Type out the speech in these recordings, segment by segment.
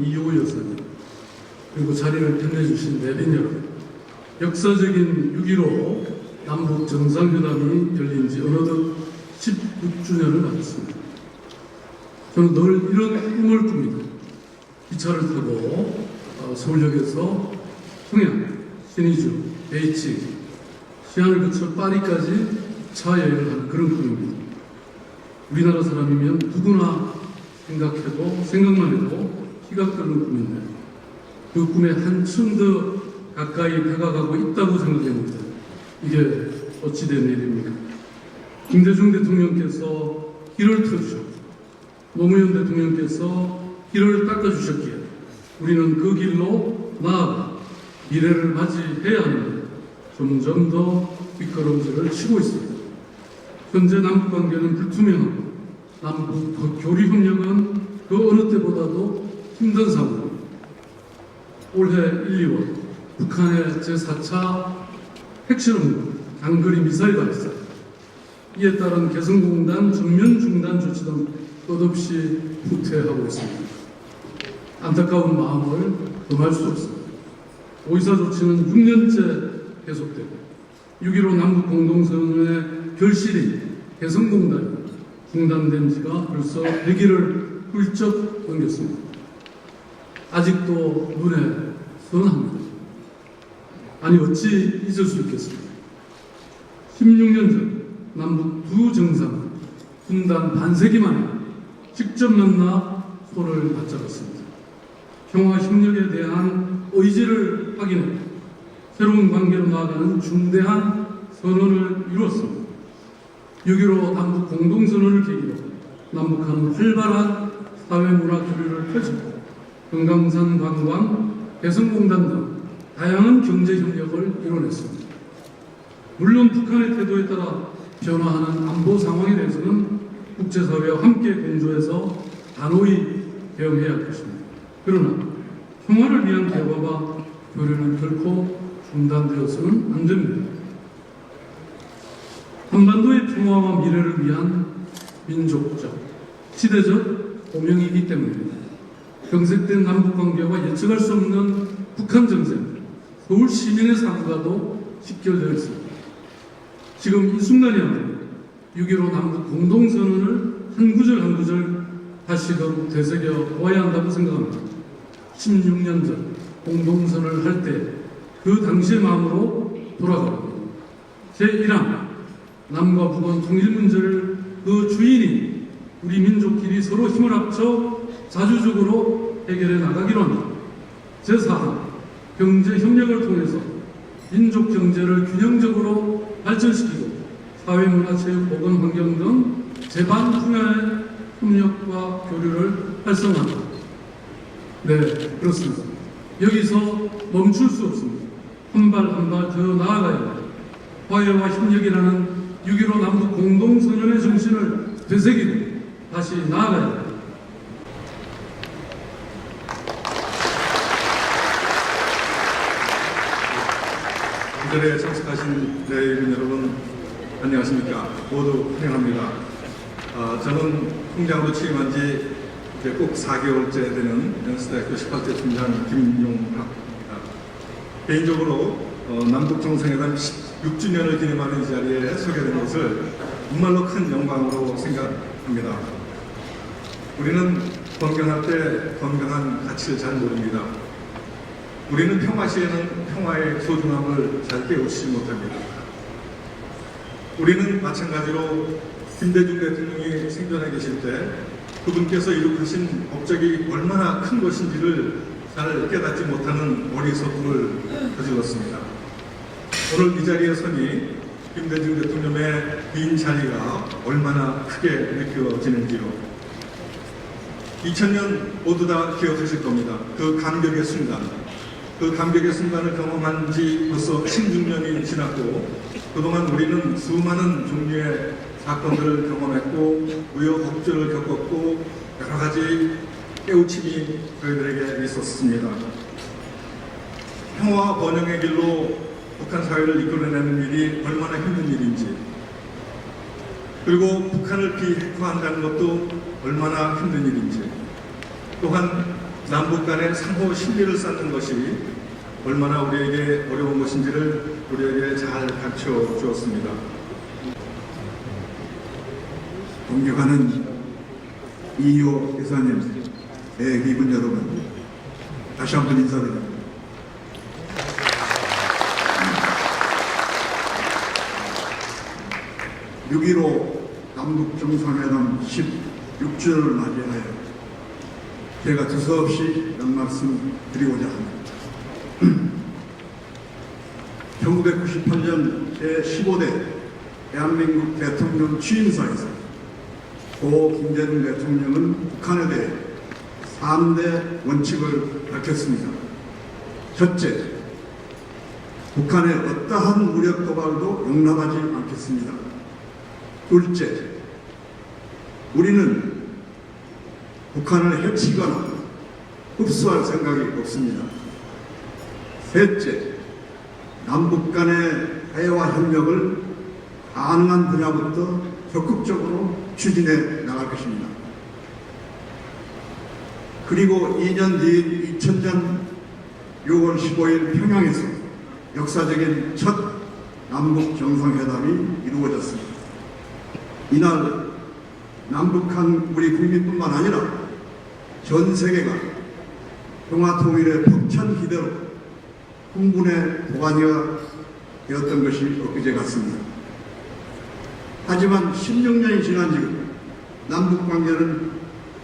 이효 여사님, 그리고 자리를 빛내주신 내빈 여러분, 역사적인 6.15 남북 정상회담이 열린 지 어느덧 16주년을 맞았습니다. 저는 늘 이런 꿈을 꿉니다. 기차를 타고 어, 서울역에서 평양, 신의주, 베이징, 시안을 거쳐 파리까지 차 여행을 하는 그런 꿈입니다. 우리나라 사람이면 누구나 생각해도 생각만 해도 희각되는 꿈인데 그 꿈에 한층 더 가까이 다가가고 있다고 생각합니다. 이게 어찌된 일입니까? 김대중 대통령께서 길을 틀어주셨고 노무현 대통령께서 길을 닦아주셨기에 우리는 그 길로 나아가 미래를 맞이해야 하는데 점점 더 뒷걸음질을 치고 있습니다. 현재 남북 관계는 불투명하고 남북 그 교류 협력은 그 어느 때보다도 힘든 상황. 올해 1, 2월 북한의 제4차 핵실험 장거리 미사일 발사 이에 따른 개성공단 전면 중단 조치 등 끝없이 후퇴하고 있습니다. 안타까운 마음을 금할 수 없습니다. 오이사 조치는 6년째 계속되고 6.15 남북 공동선언의 결실인 개성공단이 중단된 지가 벌써 100일을 훌쩍 넘겼습니다. 아직도 눈에 선합니다. 아니 어찌 잊을 수 있겠습니까? 16년 전 남북 두 정상 분단 반세기 만에 직접 만나 손을 맞잡았습니다. 평화 협력에 대한 의지를 확인해 새로운 관계로 나아가는 중대한 선언을 이루었습니다. 6.15 남북 공동선언을 계기로 남북한은 활발한 사회문화 교류를 펼치고 금강산 관광, 개성공단 등 다양한 경제 협력을 이뤄냈습니다. 물론 북한의 태도에 따라 변화하는 안보 상황에 대해서는 국제사회와 함께 공조해서 단호히 대응해야 할 것입니다. 그러나 평화를 위한 대화와 교류는 결코 중단되어서는 안 됩니다. 한반도의 평화와 미래를 위한 민족적, 시대적 고명이기 때문입니다. 경색된 남북 관계와 예측할 수 없는 북한 정세, 서울 시민의 삶과도 직결되어 있습니다. 지금 이 순간이야말로 6.15 남북 공동선언을 한 구절 한 구절 다시금 되새겨 보아야 한다고 생각합니다. 16년 전 공동선언을 할 때 그 당시의 마음으로 돌아가고 제1항 남과 북한 통일 문제를 그 주인이 우리 민족끼리 서로 힘을 합쳐 자주적으로 해결해 나가기로 합니다. 제4항 경제 협력을 통해서 민족 경제를 균형적으로 발전시키고 사회, 문화, 체육, 보건, 환경 등 제반 분야의 협력과 교류를 활성화합니다. 네, 그렇습니다. 여기서 멈출 수 없습니다. 한 발 한 발 더 나아가야 합니다. 화해와 협력이라는 6.15 남북 공동선언의 정신을 되새기고 다시 나아가야 합니다. 이 자리에 참석하신 내빈 여러분 안녕하십니까 모두 환영합니다. 어, 저는 총장으로 취임한 지 꼭 4개월째 되는 연수대학교 18대 총장 김용학입니다. 개인적으로 어, 남북 정상회담 16주년을 기념하는 이 자리에 서게 된 것을 정말로 큰 영광으로 생각합니다. 우리는 건강할 때 건강한 가치를 잘 모릅니다. 우리는 평화 시에는 평화의 소중함을 잘 깨우치지 못합니다. 우리는 마찬가지로 김대중 대통령이 생존해 계실 때 그분께서 이룩하신 업적이 얼마나 큰 것인지를 잘 깨닫지 못하는 어리석음을 저질렀습니다. 오늘 이 자리에 서니 김대중 대통령의 빈 자리가 얼마나 크게 느껴지는지요. 2000년 모두 다 기억하실 겁니다. 그 감격의 순간. 그 감격의 순간을 경험한 지 벌써 16년이 지났고 그동안 우리는 수많은 종류의 사건들을 경험했고 우여곡절을 겪었고 여러 가지 깨우침이 저희들에게 있었습니다. 평화 번영의 길로 북한 사회를 이끌어내는 일이 얼마나 힘든 일인지 그리고 북한을 비핵화한다는 것도 얼마나 힘든 일인지 또한 남북 간의 상호 신뢰를 쌓는 것이 얼마나 우리에게 어려운 것인지를 우리에게 잘 가르쳐 주었습니다. 존경하는 이호 대사님, 대기분 여러분, 다시 한 번 인사드립니다. (6.15) 남북 정상회담 16주년을 맞이하여 제가 두서없이 이런 말씀 드리고자 합니다. 1998년 제15대 대한민국 대통령 취임사에서 고 김대중 대통령은 북한에 대해 3대 원칙을 밝혔습니다. 첫째, 북한의 어떠한 무력 도발도 용납하지 않겠습니다. 둘째, 우리는 북한을 해치거나 흡수할 생각이 없습니다. 셋째, 남북 간의 대화 협력을 가능한 분야부터 적극적으로 추진해 나갈 것입니다. 그리고 2년 뒤인 2000년 6월 15일 평양에서 역사적인 첫 남북 정상회담이 이루어졌습니다. 이날 남북한 우리 국민뿐만 아니라 전 세계가 평화 통일의 벅찬 기대로 흥분의 도가니가 되었던 것이 엊그제 같습니다. 하지만 16년이 지난 지금 남북 관계는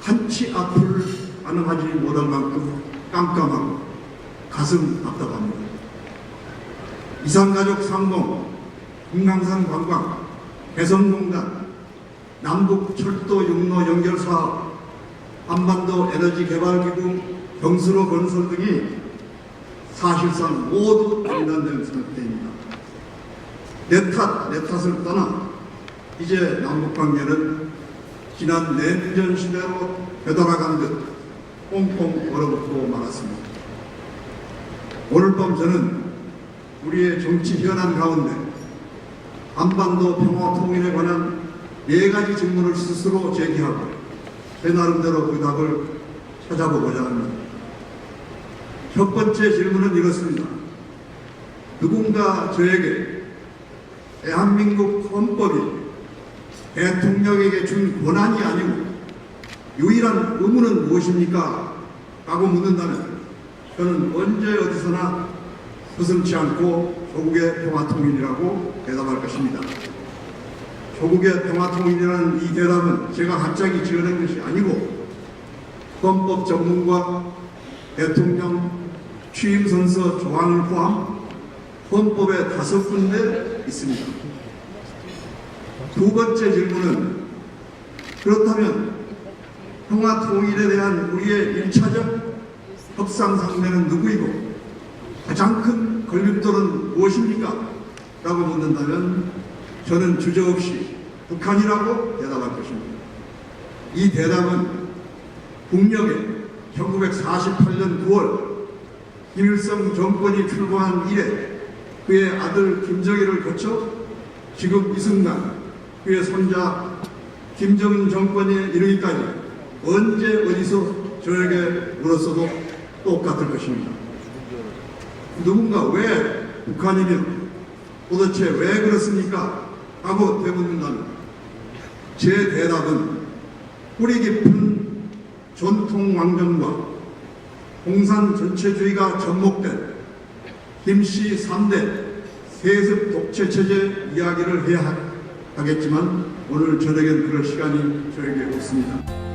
한치 앞을 가능하지 못할 만큼 깜깜하고 가슴 답답합니다. 이산가족 상봉, 금강산 관광, 개성공단, 남북 철도 육로 연결 사업, 한반도 에너지 개발기구, 경수로 건설 등이 사실상 모두 중단된 상태입니다. 내 탓, 내 탓을 떠나 이제 남북 관계는 지난 냉전 시대로 되돌아간 듯 꽁꽁 얼어붙고 말았습니다. 오늘 밤 저는 우리의 정치 현안 가운데 한반도 평화 통일에 관한 네 가지 질문을 스스로 제기하고 제 나름대로 그 답을 찾아보고자 합니다. 첫 번째 질문은 이렇습니다. 누군가 저에게 대한민국 헌법이 대통령에게 준 권한이 아니고 유일한 의무는 무엇입니까? 라고 묻는다면 저는 언제 어디서나 서슴치 않고 조국의 평화통일이라고 대답할 것입니다. 조국의 평화통일이라는 이 대답은 제가 갑자기 지어낸 것이 아니고 헌법 전문가 대통령 취임선서 조항을 포함 헌법에 다섯 군데 있습니다. 두 번째 질문은 그렇다면 평화 통일에 대한 우리의 일차적 협상 상대는 누구이고 가장 큰 걸림돌은 무엇입니까? 라고 묻는다면 저는 주저없이 북한이라고 대답할 것입니다. 이 대답은 국력에 1948년 9월 김일성 정권이 출범한 이래 그의 아들 김정일을 거쳐 지금 이 순간 그의 손자 김정은 정권에 이르기까지 언제 어디서 저에게 물었어도 똑같을 것입니다. 누군가 왜 북한이면 도대체 왜 그렇습니까? 하고 되묻는다면 제 대답은 뿌리 깊은 전통 왕정과 공산 전체주의가 접목된 김씨 3대 세습 독재 체제 이야기를 해야 하겠지만 오늘 저녁엔 그럴 시간이 저에게 없습니다.